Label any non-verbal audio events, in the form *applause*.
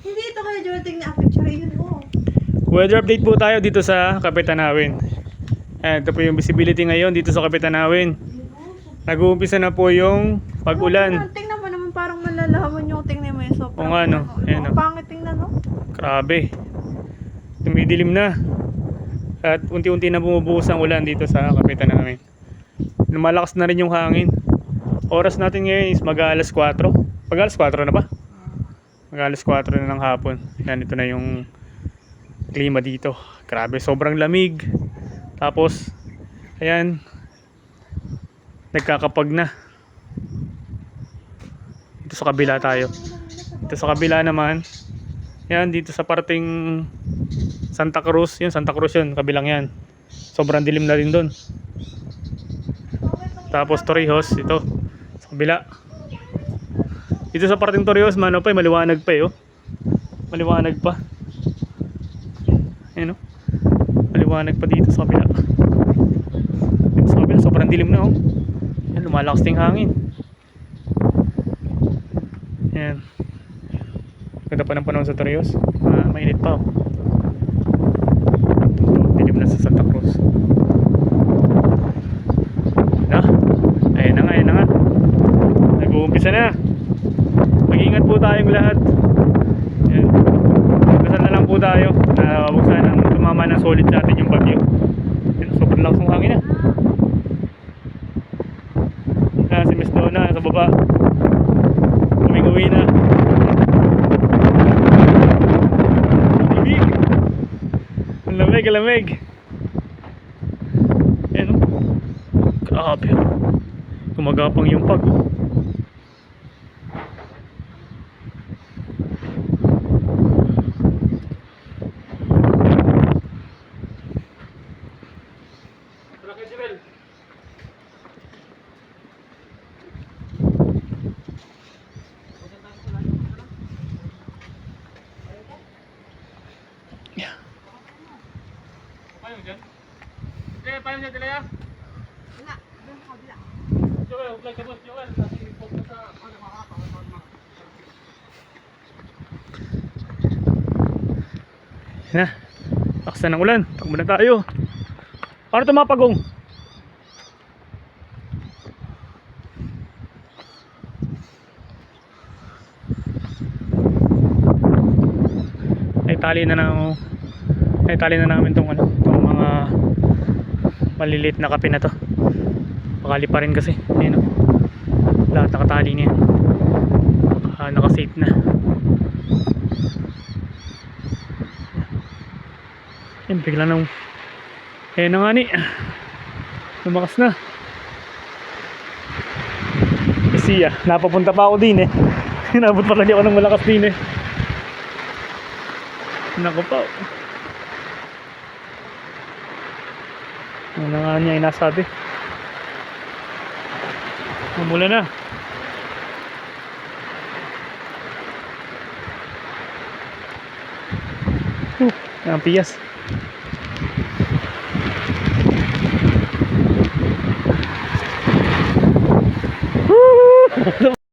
Hindi ito kaya Jordan na picture yun oh. Weather update po tayo dito sa Kapitanawin. Ayan, ito po yung visibility ngayon dito sa Kapitanawin. Nag-uumpisa na po yung pag-ulan. Tingnan mo naman parang malalaman yung tingnan mo yung sobrang. Oo nga, no? Ayan, Ang no? pangit tingnan no? Grabe. Tumidilim na. At unti-unti na bumubuhos ang ulan dito sa Kapitanawin. Lumalakas na rin yung hangin. Oras natin ngayon is mag-aalas 4. Mag-aalas 4 na ba? Mag-aalas 4 na ng hapon. Yan, ito na yung klima dito. Grabe, sobrang lamig. Tapos, ayan, nagkakapag na. Dito sa kabila tayo. Dito sa kabila naman, yan, dito sa parting Santa Cruz, yun, Santa Cruz yun, kabilang yan. Sobrang dilim na rin doon. Tapos Torrijos, ito, sa kabila. Dito sa parting Torrijos, mano pa, eh, maliwanag pa eh, oh. Maliwanag pa. Ayan, oh. Maliwanag pa dito sa kabila. Dito sa kabila, sobrang dilim na, oh. Yan, lumalakas na hangin. Ayan. Ganda pa ng panahon sa Torrijos. Ah, mainit pa, oh. Dilim na sa Santa Cruz. Na? Ayun na nga, ayun na nga. Nag-uumpisa na. Mag-ingat po tayong lahat. Ayan. Dasal na lang po tayo na huwag sanang tumama ng solid sa atin yung bagyo. Ayan, sobrang lakas ng hangin ah. Na, si Miss Donna sa baba. Uming-uwi na. Lamig. Ang lamig, lamig. Ayan o. Grabe o. Gumagapang yung pag. oh. Yeah. Paano? Eh, dyan, Tilaya? Wala. Doon sa kabila. Joel, vlog ka boss, Joel. Kasi focus sa ano, Na, lakas na ng ulan. Takbo na tayo. Paano ito mapagong? Ay tali na na ay tali na namin tong ano, tong mga maliliit na kape na to. Pakali pa rin kasi. Ayun o. Lahat nakatali niya. Naka, naka-safe na. Yan, bigla nang... Ayun na nga ni. Lumakas na. Kasi ah, napapunta pa ako din eh. *laughs* Nabot pa lagi ako ng malakas din eh. Nako pa. Ano nga niya inasabi. Umula na. Uh, ang piyas. Woo! *laughs*